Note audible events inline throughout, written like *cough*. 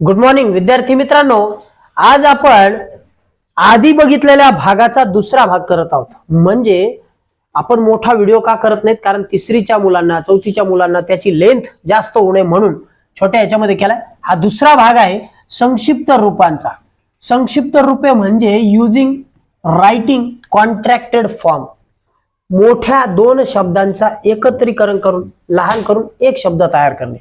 Good morning विद्यार्थी मित्रांनो. आज आपण आधी बघितलेल्या भागाचा दुसरा भाग करत आहोत. म्हणजे आपण मोठा व्हिडिओ का करत नाहीत? कारण तिसरीच्या मुलांना चौथीच्या मुलांना त्याची लेंथ जास्त होऊ नये म्हणून छोट्या याच्यामध्ये केलाय. हा दुसरा भाग आहे संक्षिप्त रूपांचा. संक्षिप्त रूपे म्हणजे युजिंग रायटिंग कॉन्ट्रॅक्टेड फॉर्म मोठ्या दोन शब्दांचा एकत्रीकरण करून लहान करून एक शब्द तयार करणे.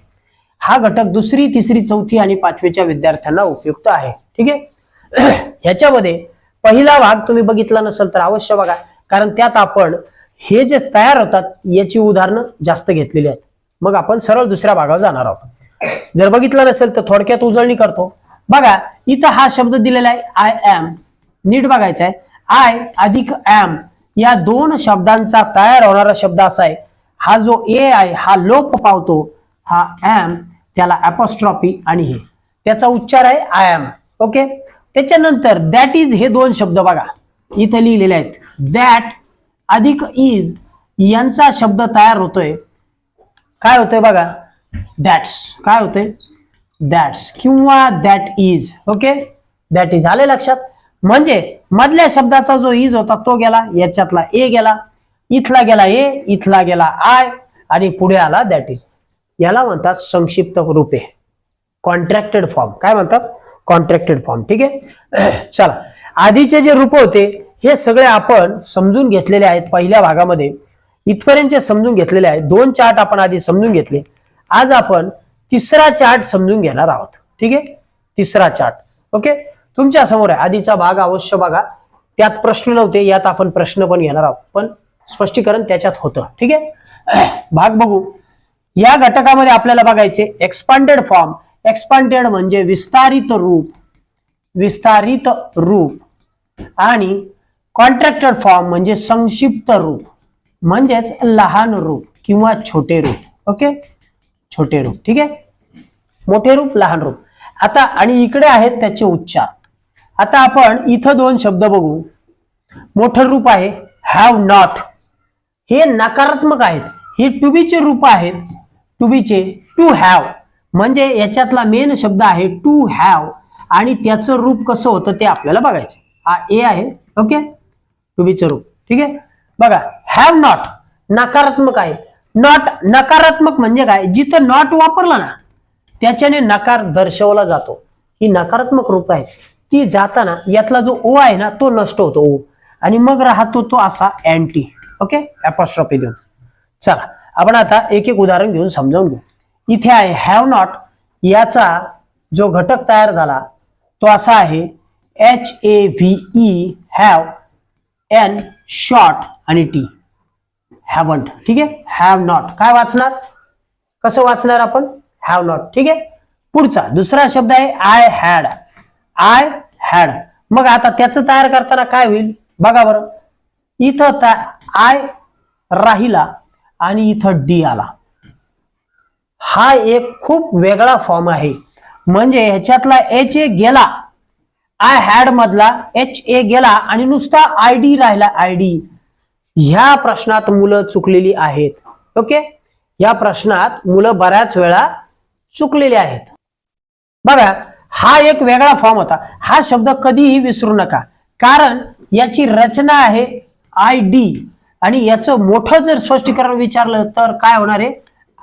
हा घटक दुसरी तिसरी चौथी आणि पाचवीच्या विद्यार्थ्यांना उपयुक्त आहे. ठीक आहे? *clears throat* ह्याच्यामध्ये पहिला भाग तुम्ही बघितला नसेल तर अवश्य बघा. कारण त्यात आपण हे जे तयार होतात याची उदाहरणं जास्त घेतलेली आहेत. मग आपण सरळ दुसऱ्या भागावर जाणार आहोत. जर बघितलं नसेल तर थोडक्यात उजळणी करतो. बघा इथं हा शब्द दिलेला आहे आय एम नीट बघायचा आहे. आय अधिक एम या दोन शब्दांचा तयार होणारा शब्द असा आहे. हा जो ए आहे हा लोप पावतो. हा एम त्याला अपोस्ट्रॉपी आणि हे. त्याचा उच्चार आहे आय एम ओके त्याच्यानंतर दॅट इज हे दोन शब्द बघा. इथे लिहिलेले आहेत. दॅट अधिक इज यांचा शब्द तयार होतोय. काय होतंय बघा? दॅट्स काय होतंय? दॅट्स किंवा that is okay that is आले लक्षात. म्हणजे मधल्या शब्दाचा जो इज होता तो गेला याच्यातला ए गेला. इथला गेला ए इथला गेला आय आणि पुढे आला दॅट इज याला म्हणतात संक्षिप्त रूपे. कॉन्ट्रॅक्टेड फॉर्म काय म्हणतात? कॉन्ट्रॅक्टेड फॉर्म ठीक आहे? *clears throat* चला. आधीचे जे रूप होते हे सगळे आपण समजून घेतलेले आहेत पहिल्या भागामध्ये. इथपर्यंत समजून घेतलेले आहेत दोन चार्ट आपण आधी समजून घेतले. आज आपण तिसरा चार्ट समजून घेणार आहोत. ठीक आहे? तिसरा चार्ट. ओके? तुमच्यासमोर आहे. आधीचा भाग अवश्य बघा. त्यात प्रश्न नव्हते यात आपण प्रश्न पण घेणार आहोत. पण स्पष्टीकरण त्याच्यात होतं. ठीक आहे? *clears throat* भाग बघू. या घटकामध्ये आपल्याला बघायचे एक्सपांडेड फॉर्म एक्सपांडेड म्हणजे विस्तारित रूप. विस्तारित रूप. आणि कॉन्ट्रॅक्टेड फॉर्म म्हणजे संक्षिप्त रूप. म्हणजेच लहान रूप किंवा छोटे रूप. ओके? छोटे रूप. ठीक आहे? मोठे रूप लहान रूप. आता आणि इकडे आहेत त्याचे उच्चार. आता आपण इथं दोन शब्द बघू. मोठं रूप आहे हॅव नॉट हे नकारात्मक आहेत. हे टू बीचे रूप आहेत. टू बीचे टू हॅव म्हणजे याच्यातला मेन शब्द आहे टू हॅव आणि त्याचं रूप कसं होतं ते आपल्याला बघायचं. हा ए आहे. ओके टू बीचं रूप. ठीक आहे? बघा. हॅव नॉट नकारात्मक आहे. नॉट नकारात्मक म्हणजे काय? जिथं नॉट वापरला ना त्याच्याने नकार दर्शवला जातो. ही नकारात्मक रूप आहे. ती जाताना यातला जो ओ आहे ना तो नष्ट होतो. ओ आणि मग राहतो तो असा अँटी ओके अपोस्ट्रॉफी देऊन. चला. आपण आता एक एक उदाहरण घेऊन समजावून घेऊ. इथे आहे हॅव नॉट याचा जो घटक तयार झाला तो असा आहे H A V E have N short आणि टी हॅवंट ठीक आहे? हॅव नॉट काय वाचणार? कसं वाचणार आपण? हॅव नॉट ठीक आहे? पुढचा दुसरा शब्द आहे आय हॅड आय हॅड मग आता त्याचं तयार करताना काय होईल? बघा बरं. इथं आय राहिला आणि इथं डी आला. हा एक खूप वेगळा फॉर्म आहे. म्हणजे ह्याच्यातला एच ए गेला. आय हॅड मधला एच ए गेला आणि नुसता आय डी राहिला आय डी ह्या प्रश्नात मुलं चुकलेली आहेत. ओके? या प्रश्नात मुलं बऱ्याच वेळा चुकलेली आहेत. बघा हा एक वेगळा फॉर्म होता. हा शब्द कधीही विसरू नका. कारण याची रचना आहे आय डी आणि याचं मोठं जर स्पष्टीकरण विचारलं तर काय होणार आहे?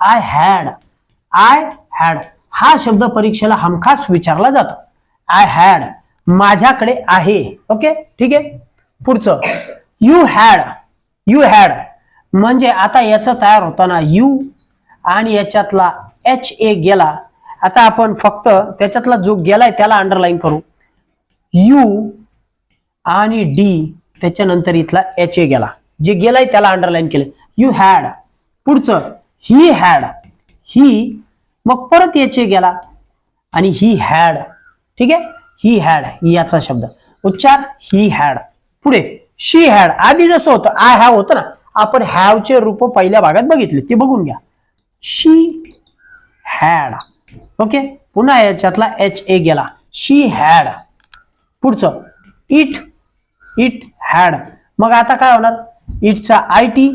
आय हॅड आय हॅड हा शब्द परीक्षेला हमखास विचारला जातो. आय हॅड माझ्याकडे आहे. ओके? ठीक आहे? पुढचं. यू हॅड यू हॅड म्हणजे आता याचं तयार होताना यू आणि याच्यातला एच ए गेला. आता आपण फक्त त्याच्यातला जो गेलाय त्याला अंडरलाईन करू. यू आणि डी त्याच्यानंतर इथला एच ए गेला. जे गेलाय त्याला अंडरलाईन केलं यू हॅड पुढचं ही हॅड ही मग परत एच ए गेला. आणि ही हॅड ठीक आहे? ही हॅड याचा शब्द. उच्चार ही हॅड पुढे शी हॅड आधी जसं होतं आय हॅव होतं ना. आपण हॅवचे रूप पहिल्या भागात बघितले ते बघून घ्या. She had okay? पुन्हा याच्यातला एच ए गेला. शी हॅड पुढचं इट इट हॅड मग आता काय होणार? इटचा आय टी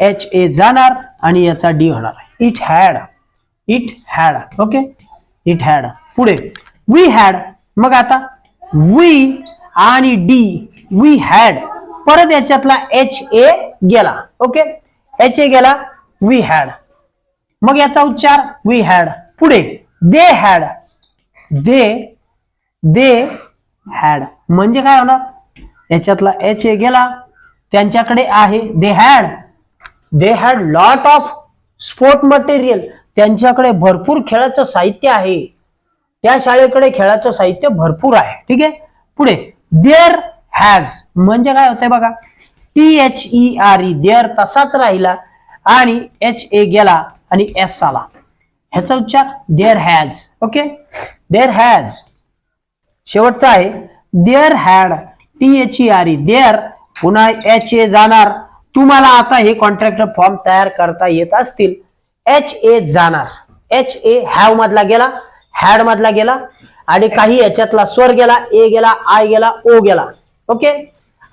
एच ए जाणार आणि याचा डी होणार it had it had okay? It had. पुढे वी हॅड. मग आता वी आणि डी वी हॅड. परत याच्यातला एच ए गेला ओके? एच ए गेला वी हॅड. मग याचा उच्चार वी हॅड. पुढे दे हॅड. They they had. म्हणजे काय होणार? याच्यातला एच ए गेला त्यांच्याकडे आहे. They had they had lot of sport material त्यांच्याकडे भरपूर खेळाचं साहित्य आहे. त्या शाळेकडे खेळाचं साहित्य भरपूर आहे. ठीक आहे? पुढे. देअर हॅज म्हणजे काय होतंय बघा? T H E R E there तसाच राहिला आणि एच ए गेला आणि एस आला. ह्याचा उच्चार there has okay there has शेवटचा आहे. There had T H E R E there पुन्हा एच ए जाणार. तुम्हाला आता हे कॉन्ट्रॅक्टर फॉर्म तयार करता येत असतील. एच ए जाणार. एच ए हॅव मधला गेला हॅड मधला गेला आणि काही याच्यातला स्वर गेला ए गेला आय गेला ओ गेला. ओके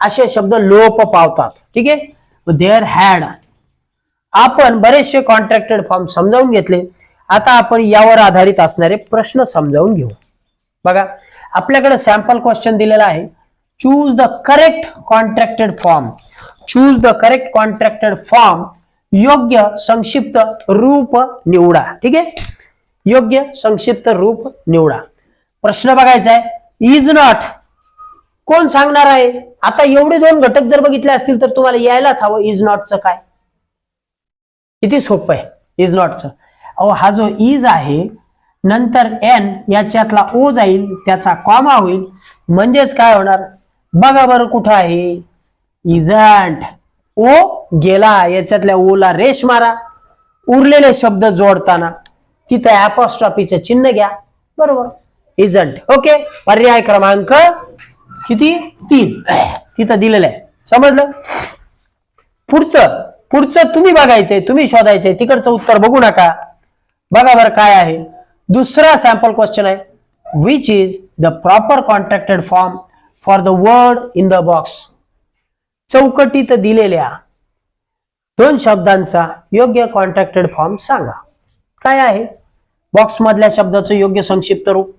असे शब्द लोप पावतात. ठीक आहे? देअर हॅड आपण बरेचसे कॉन्ट्रॅक्टेड फॉर्म समजावून घेतले. आता आपण यावर आधारित असणारे प्रश्न समजावून घेऊ. बघा आपल्याकडे सॅम्पल क्वेश्चन दिलेला आहे. Choose the correct contracted form choose the correct contracted form योग्य संक्षिप्त रूप निवडा ठीक आहे? योग्य संक्षिप्त रूप निवडा प्रश्न बघायचा आहे. इज नॉट कोण सांगणार आहे? आता एवढे दोन घटक जर बघितले असतील तर तुम्हाला यायलाच हवं. इज नॉटचं काय? किती सोपं आहे. इज नॉटचं अहो हा जो इज आहे नंतर एन याच्यातला ओ जाईल त्याचा कॉमा होईल. म्हणजेच काय होणार? बघा बरं कुठं आहे. इजंट. ओ गेला याच्यातल्या ओला रेश मारा. उरलेले शब्द जोडताना तिथं ऍपॉस्ट्रॉफीचं चिन्ह घ्या. बरोबर. इजंट. ओके. पर्याय क्रमांक किती? तीन. तिथं दिलेलं आहे. समजलं? पुढचं. पुढचं तुम्ही बघायचंय तुम्ही शोधायचंय. तिकडचं उत्तर बघू नका. बघा बरं काय आहे. दुसरा सॅम्पल क्वेश्चन आहे which is the proper contracted form for the word in the box चौकटीत दिलेल्या दोन शब्दांचा योग्य कॉन्ट्रॅक्टेड फॉर्म सांगा. काय आहे? बॉक्स मधल्या शब्दाचं योग्य संक्षिप्त रूप.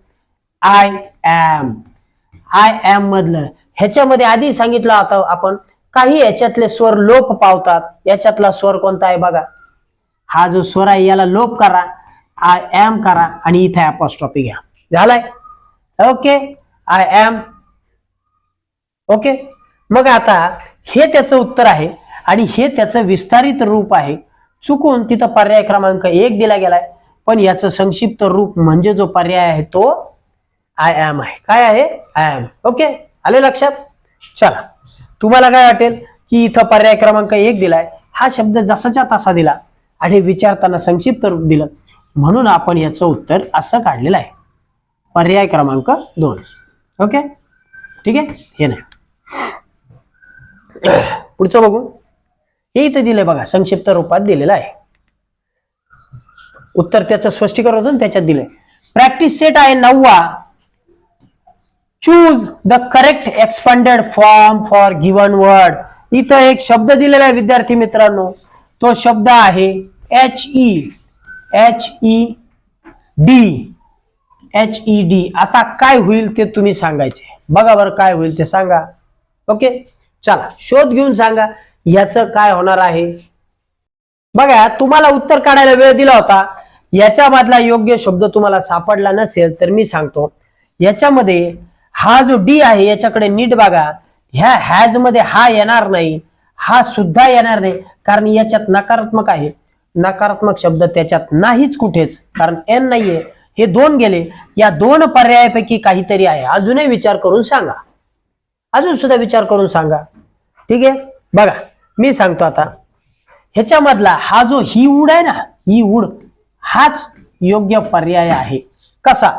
आय एम आय एम मधलं. ह्याच्यामध्ये आधी सांगितलं होतं आपण काही याच्यातले स्वर लोप पावतात. याच्यातला स्वर कोणता आहे बघा? हा जो स्वर आहे याला लोप करा. आय एम करा. आणि इथे अपॉस्ट्रॉफी घ्या. झालाय? Okay I am okay? मग आता हे त्याचं उत्तर आहे आणि हे त्याचं विस्तारित रूप आहे. चुकून तिथं पर्याय क्रमांक एक दिला गेलाय. पण याचं संक्षिप्त रूप म्हणजे जो पर्याय आहे तो आय एम आहे. काय आहे? I am okay? आले लक्षात? चला. तुम्हाला काय वाटेल की इथं पर्याय क्रमांक एक दिलाय. हा शब्द जसाच्या तसा दिला आणि विचारताना संक्षिप्त रूप दिलं. म्हणून आपण याचं उत्तर असं काढलेलं आहे. पर्याय क्रमांक दोन. ओके? ठीक आहे? हे नाही. *coughs* पुढचं बघू. हे इथं दिलंय बघा संक्षिप्त रूपात दिलेलं आहे. उत्तर त्याचं स्पष्टीकरण होतं त्याच्यात दिलंय. प्रॅक्टिस सेट आहे नववा. Choose the correct expanded form for given word इथं एक शब्द दिलेला आहे विद्यार्थी मित्रांनो. तो शब्द आहे H E H E D H E D आता काय होईल ते तुम्ही सांगायचे. बघा बरं काय होईल ते सांगा. ओके चला शोध घेऊन सांगा याचं काय होणार आहे? बघा तुम्हाला उत्तर काढायला वेळ दिला होता. याच्यामधला योग्य शब्द तुम्हाला सापडला नसेल तर मी सांगतो. याच्यामध्ये हा जो डी आहे याच्याकडे नीट बघा. ह्या हॅजमध्ये हा येणार नाही हा सुद्धा येणार नाही कारण याच्यात नकारात्मक आहे. नकारात्मक शब्द त्याच्यात नाहीच कुठेच कारण एन नाहीये. हे दोन गेले. या दोन पर्यायापैकी काहीतरी आहे. अजूनही विचार करून सांगा. अजून सुद्धा विचार करून सांगा. ठीक आहे? बघा मी सांगतो आता. ह्याच्यामधला हा जो ही उड आहे ना ही उड हाच योग्य पर्याय आहे. कसा?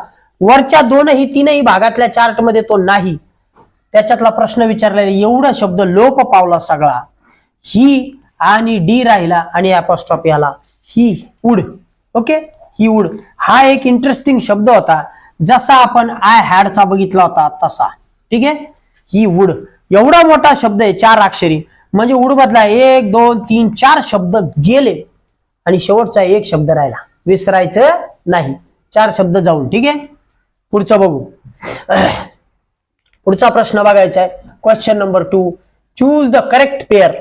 वरच्या दोनही तीनही भागातल्या चार्टमध्ये तो नाही. त्याच्यातला प्रश्न विचारलेला एवढा शब्द लोप पावला सगळा. ही आणि डी राहिला आणि अपॉस्ट्रॉफी याला ही उड ओके? ही उड हा एक इंटरेस्टिंग शब्द होता. जसा आपण आय हॅडचा बघितला होता तसा. ठीक आहे? ही वूड एवढा मोठा शब्द आहे चार अक्षरी. म्हणजे उडबदला एक दोन तीन चार शब्द गेले आणि शेवटचा एक शब्द राहिला. विसरायचं नाही. चार शब्द जाऊन ठीक आहे? पुढचा बघू. पुढचा प्रश्न बघायचा आहे. Question number two choose the correct pair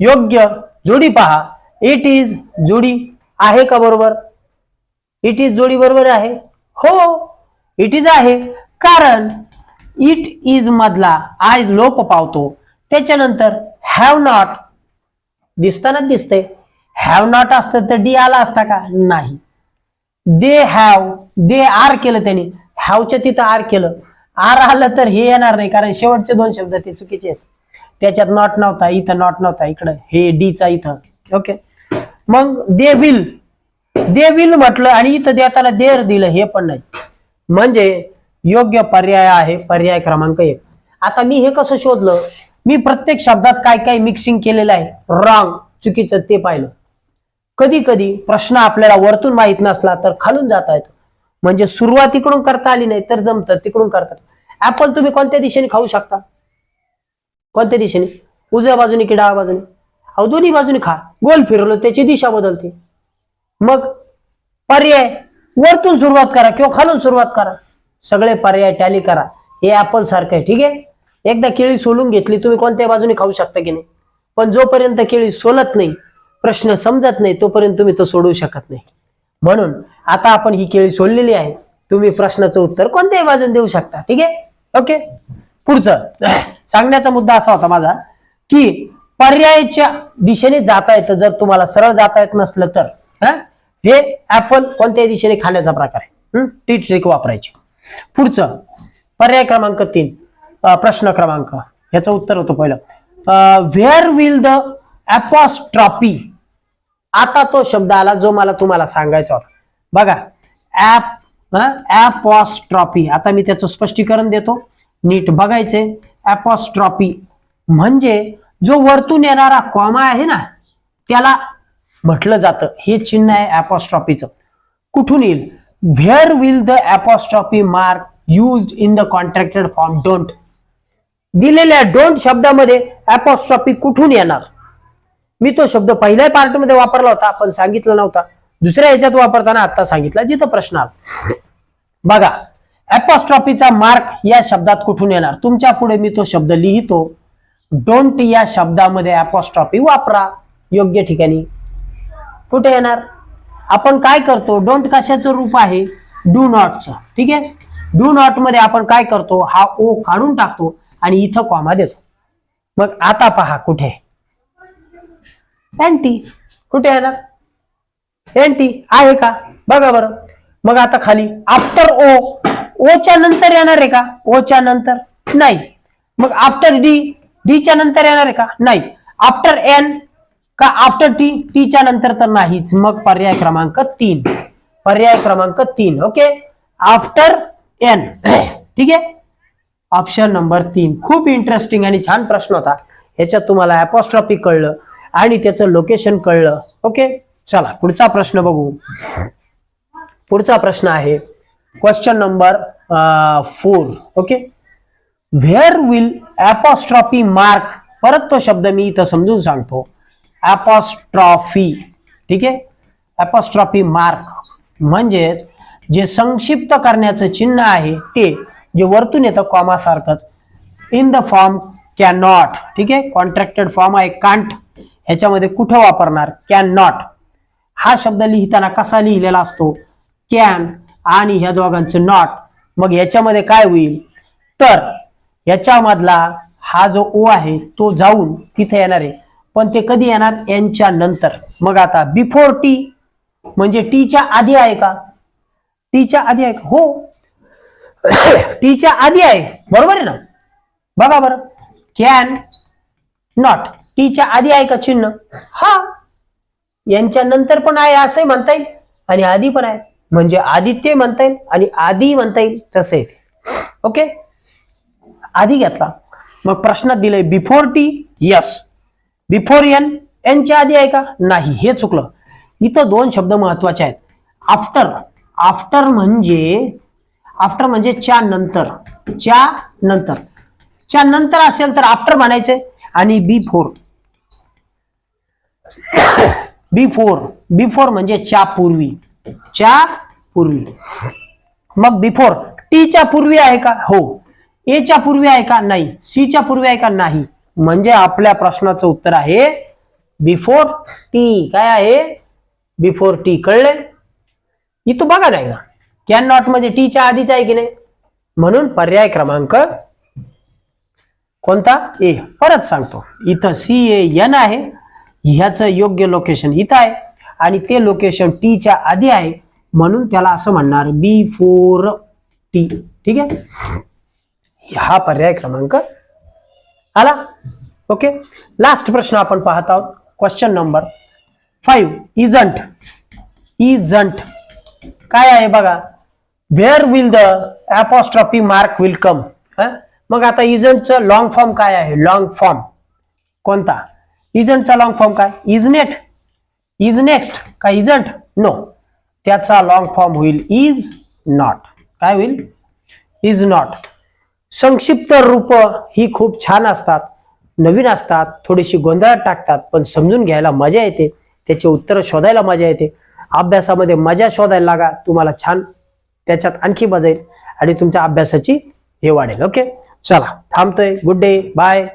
योग्य जोडी पहा. इट इज जोडी आहे का बरोबर? इट इज जोडी बरोबर आहे? हो. इट इज आहे. कारण इट इज मधला आय लोप पावतो. त्याच्यानंतर हॅव नॉट दिसतानाच दिसतंय. हॅव नॉट असतं तर डी आला असता का? नाही. दे हॅव दे आर केलं त्यांनी. हॅवच्या तिथं आर केलं. आर आलं तर हे येणार नाही कारण शेवटचे दोन शब्द ते चुकीचे आहेत. त्याच्यात नॉट नव्हता इथं नॉट नव्हता इकडं. हे डीचा इथं. ओके मग दे विल दे विल म्हटलं आणि इथं देताना देर दिलं हे पण नाही. म्हणजे योग्य पर्याय आहे पर्याय क्रमांक एक. आता मी हे कसं शोधलं? मी प्रत्येक शब्दात काय काय मिक्सिंग केलेलं आहे? रॉंग चुकीचं ते पाहिलं. कधी कधी प्रश्न आपल्याला वरतून माहीत नसला तर खालून जाता येतो. म्हणजे सुरुवात इकडून करता आली नाही तर जमत तिकडून करतात ऍपल तुम्ही कोणत्या दिशेने खाऊ शकता? कोणत्या दिशेने? उजव्या बाजूने की डाव्या बाजूने? अहो दोन्ही बाजूने खा. गोल फिरवलं त्याची दिशा बदलते. मग पर्याय वरतून सुरुवात करा किंवा खालून सुरुवात करा. सगळे पर्याय टॅली करा. हे ऍपल सारखं आहे ठीक आहे? एकदा केळी सोलून घेतली तुम्ही कोणत्या बाजूने खाऊ शकता की नाही? पण जोपर्यंत केळी सोलत नाही प्रश्न समजत नाही तोपर्यंत तुम्ही तो सोडवू शकत नाही. म्हणून आता आपण ही केळी सोडलेली आहे तुम्ही प्रश्नाचं उत्तर कोणत्याही बाजून देऊ शकता ठीक आहे? ओके? पुढचं. *clears throat* सांगण्याचा मुद्दा असा होता माझा की पर्यायाच्या दिशेने जाता येतं जर तुम्हाला सरळ जाता येत नसलं तर. हे? ऍपल कोणत्याही दिशेने खाण्याचा प्रकार आहे. ती ट्रिक वापरायची. पुढचं पर्याय क्रमांक तीन प्रश्न क्रमांक. ह्याचं उत्तर होतं पहिलं. व्हेअर विल द ऍपॉस्ट्रॉपी आता तो शब्द आला जो मला तुम्हाला सांगायचा होता. बघा ऍप ऍपॉस्ट्रॉपी आता मी त्याचं स्पष्टीकरण देतो. नीट बघायचे. ऍपॉस्ट्रॉपी म्हणजे जो वरतून येणारा कॉमा आहे ना त्याला म्हटलं जातं. हे चिन्ह आहे ऍपॉस्ट्रॉपीचं कुठून येईल? Where will the apostrophe mark used in the contracted form don't दिलेल्या डोंट शब्दामध्ये ऍपॉस्ट्रॉपी कुठून येणार? मी तो शब्द पहिल्या पार्टमध्ये वापरला होता पण सांगितलं नव्हता. दुसऱ्या ह्याच्यात वापरताना आता सांगितला जिथं प्रश्न आला. बघा ऍपॉस्ट्रॉफीचा मार्क या शब्दात कुठून येणार? तुमच्यापुढे मी तो शब्द लिहितो. डोंट या शब्दामध्ये ऍपॉस्ट्रॉफी वापरा. योग्य ठिकाणी. कुठे येणार? आपण काय करतो? डोंट कशाचं रूप आहे? डू नॉटचं ठीक आहे? डू नॉटमध्ये आपण काय करतो? हा ओ काढून टाकतो आणि इथं कॉमा देतो. मग आता पहा कुठे? एंटी कुठे येणार एंटी आहे का? बघा बरं. मग आता खाली आफ्टर ओ ओच्या नंतर येणार आहे का? ओच्या नंतर नाही. मग आफ्टर डी डीच्या नंतर येणार आहे का? नाही. आफ्टर एन का आफ्टर टी टीच्या नंतर तर नाहीच. मग पर्याय क्रमांक तीन. पर्याय क्रमांक तीन ओके आफ्टर एन ठीक आहे? ऑप्शन नंबर तीन. खूप इंटरेस्टिंग आणि छान प्रश्न होता. ह्याच्यात तुम्हाला अपॉस्ट्रॉफी कळलं आणि त्याचं लोकेशन कळलं ओके चला पुढचा प्रश्न बघू. पुढचा प्रश्न आहे. Question number four okay where will apostrophe mark परत तो शब्द मी इथं समजून सांगतो. ॲपॉस्ट्रॉफी ठीक आहे? ॲपॉस्ट्रॉफी मार्क म्हणजेच जे संक्षिप्त करण्याचं चिन्ह आहे ते जे वरतून येतं कॉमासारखंच in the form can not ठीक आहे? कॉन्ट्रॅक्टेड फॉर्म आहे कांट ह्याच्यामध्ये कुठं वापरणार? कॅन नॉट हा शब्द लिहिताना कसा लिहिलेला असतो? कॅन आणि ह्या दोघांचं नॉट मग ह्याच्यामध्ये काय होईल? तर ह्याच्यामधला हा जो ओ आहे तो जाऊन तिथे येणार आहे. पण ते कधी येणार? यांच्या नंतर. मग आता बिफोर टी म्हणजे टीच्या आधी आहे का? टीच्या आधी आहे का? हो. *coughs* टीच्या आधी आहे. बरोबर आहे ना? बघा बरं. कॅन नॉट टीच्या आधी आहे का चिन्ह? हा. यांच्या नंतर पण आहे असे म्हणता येईल. आणि आधी पण आहे. म्हणजे आदित्य म्हणता येईल आणि आधी म्हणता येईल तसे. ओके आधी घेतला. मग प्रश्नात दिलंय before T yes before N एनच्या आधी आहे का? नाही हे चुकलं. इथं दोन शब्द महत्त्वाचे आहेत. आफ्टर आफ्टर म्हणजे आफ्टर म्हणजे च्या नंतर च्या नंतर. च्या नंतर असेल तर आफ्टर म्हणायचे आणि before before before म्हणजे च्या पूर्वी. च्या पूर्वी. मग बिफोर टीच्या पूर्वी आहे का? हो. एच्या पूर्वी आहे का? नाही. सीच्या पूर्वी आहे का? नाही. म्हणजे आपल्या प्रश्नाचं उत्तर आहे बिफोर टी काय आहे? बिफोर टी कळले? इथं बघा नाही ना कॅन नॉट म्हणजे टीच्या आधीच आहे की नाही? म्हणून पर्याय क्रमांक कोणता? ए परत सांगतो. इथं सी ए एन आहे. ह्याचं योग्य लोकेशन इथं आहे. आणि ते लोकेशन टीच्या आधी आहे. म्हणून त्याला असं म्हणणार बी फोर टी ठीक आहे? हा पर्याय क्रमांक आला. ओके लास्ट प्रश्न आपण पाहत आहोत. Question number five isn't isn't काय आहे बघा? Where will the apostrophe mark will come मग आता इजंटचं लॉंग फॉर्म काय आहे? लॉंग फॉर्म कोणता? इजंटचा लॉंग फॉर्म काय? इज नेट इज नेक्स्ट का इजंट नो त्याचा लॉंग फॉर्म होईल इज नॉट काय होईल? इज नॉट संक्षिप्त रूप ही खूप छान असतात. नवीन असतात थोडीशी गोंधळात टाकतात पण समजून घ्यायला मजा येते. त्याचे उत्तर शोधायला मजा येते. अभ्यासामध्ये मजा शोधायला लागा तुम्हाला छान त्याच्यात आणखी मजा येईल आणि तुमच्या अभ्यासाची हे वाढेल ओके? चला थांबतोय. Good day bye